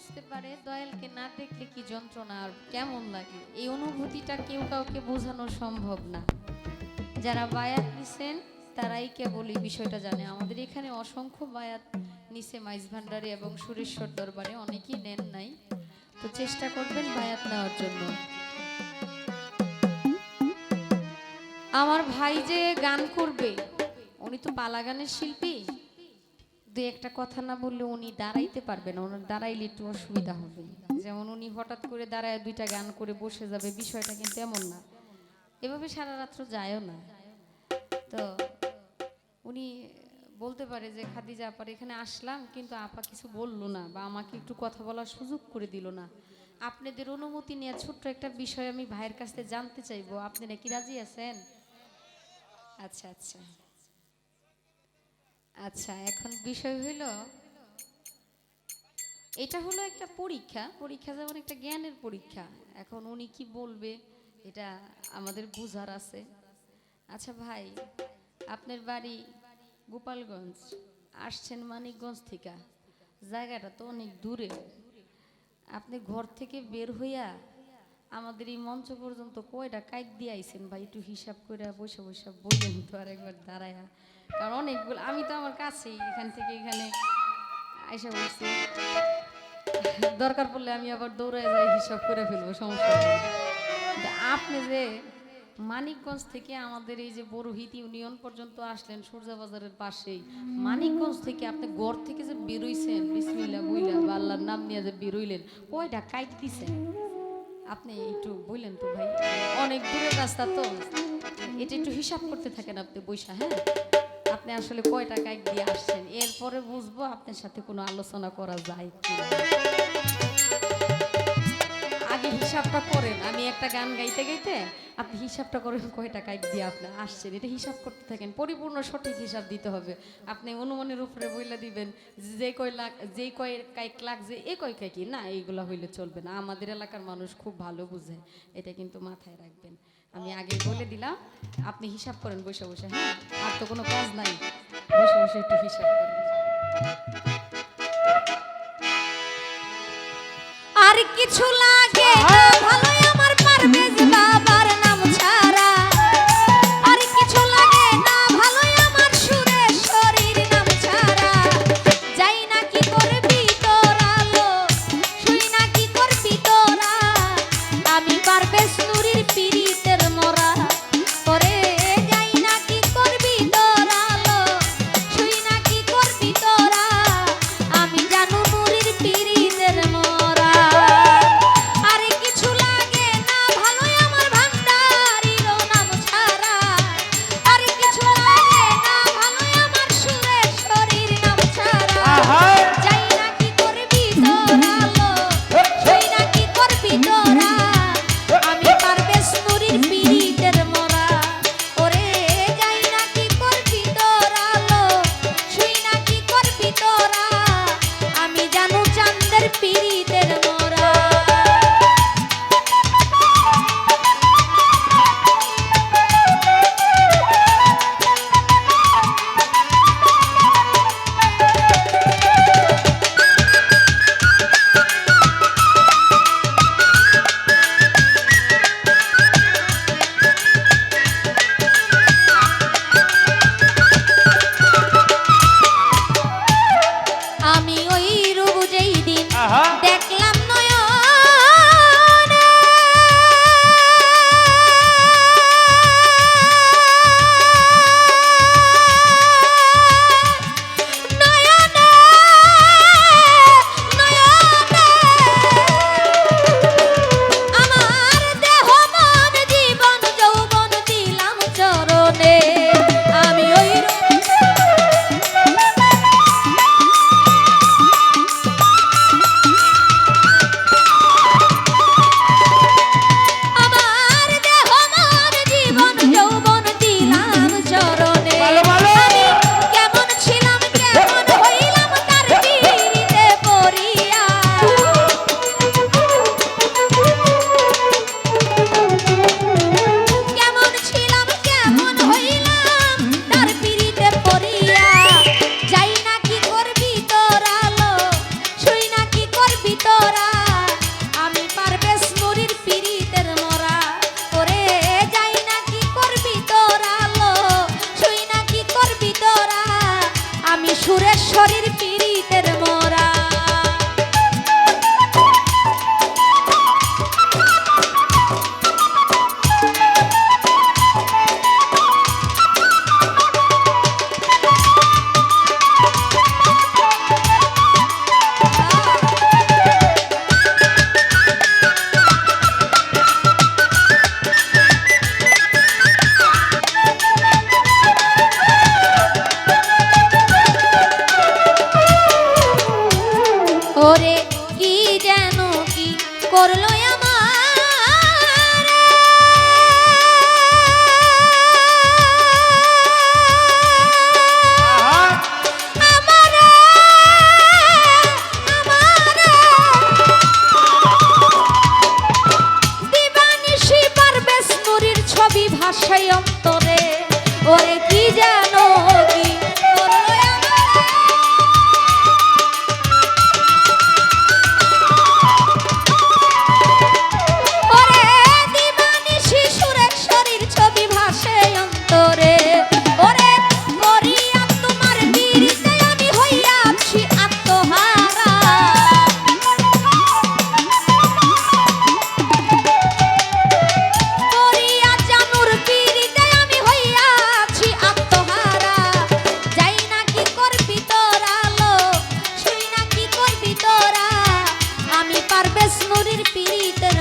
বুঝতে পারে, দয়ালকে না দেখলে কি যন্ত্রণা আর কেমন লাগে? এই অনুভূতিটা কেউ কাউকে বোঝানো সম্ভব না। যারা বায়াত নিছেন, তারাই কেবল এই বিষয়টা জানে। আমাদের এখানে অসংখ্য বায়াত নিছে মাইজ ভান্ডারে এবং সুরেশ্বর দরবারে, অনেকেই নেন নাই। তো চেষ্টা করবেন বায়াত নেওয়ার জন্য। আমার ভাই যে গান করবে, উনি তো পালা গানের শিল্পী। দু একটা কথা না বললে উনি দাঁড়াইতে পারবেন ওনার দাঁড়াইলে একটু অসুবিধা হবে। যেমন উনি হঠাৎ করে দাঁড়ায় দুইটা গান করে বসে যাবে, বিষয়টা কিন্তু এমন না। এভাবে সারা রাত্র যায়ও না। তো উনি বলতে পারে যে, খাদিজা আপার এখানে আসলাম, কিন্তু আপা কিছু বলল না বা আমাকে একটু কথা বলার সুযোগ করে দিল না। আপনাদের অনুমতি নিয়ে ছোট্ট একটা বিষয় আমি ভাইয়ের কাছ থেকে জানতে চাইব। আপনি নাকি রাজি আছেন? আচ্ছা আচ্ছা। আচ্ছা এখন বিষয় হইল, এটা হলো একটা পরীক্ষা। পরীক্ষা যেমন একটা জ্ঞানের পরীক্ষা। এখন উনি কি বলবে, এটা আমাদের বুঝার আছে। আচ্ছা ভাই, আপনার বাড়ি গোপালগঞ্জ, আসছেন মানিকগঞ্জ থেকে। জায়গাটা তো অনেক দূরে। আপনি ঘর থেকে বের হইয়া আমাদের এই মঞ্চ পর্যন্ত কয়টা কাইট দিয়ে আইছেন ভাই? একটু হিসাব করে বসে বসে বললেন তো আর একবার দাঁড়ায়া। কারণ অনেকগুলো আমি তো আমার কাছেই, এখান থেকে এখানে আইসা বলছি দরকার পড়লে আমি আবার দৌড়ায় যাই, হিসাব করে ফেলব, সমস্যা আপনি যে মানিকগঞ্জ থেকে আমাদের এই যে বড়হিত ইউনিয়ন পর্যন্ত আসলেন সূর্যাবাজারের পাশেই, মানিকগঞ্জ থেকে আপনি গড় থেকে যে বেরোইছেন বিসমিল্লা বইলা বা আল্লাহর নাম নিয়ে যে বেরোইলেন, কয়টা কাইট দিছেন? আপনি একটু বললেন তো ভাই, অনেক দূরের রাস্তা তো। এটা একটু হিসাব করতে থাকেন আপনি বৈশা হ্যাঁ? আপনি আসলে কয়টা কাইট দিয়ে আসছেন? এরপরে বুঝব আপনার সাথে কোনো আলোচনা করা যায় কি হিসাবটা করেন। আমি একটা গান গাইতে গাইতে আপনি হিসাবটা করেন কয়টা কাইট দিয়ে আপনি আসছেন। এটা হিসাব করতে থাকেন। পরিপূর্ণ সঠিক হিসাব দিতে হবে। আপনি অনুমানের উপরে বইলে দিবেন, যে কয় লাখ, যে কয় কাইক লাগছে এ কয় কাইকি না, এইগুলো হইলে চলবে না। আমাদের এলাকার মানুষ খুব ভালো বুঝে। এটা কিন্তু মাথায় রাখবেন। আমি আগে বলে দিলাম, আপনি হিসাব করেন বসে বসে হ্যাঁ? আর তো কোনো কাজ নাই। বসে বসে একটু হিসাব করেন। আর কিছু লাগে না নুরির পীড়িতের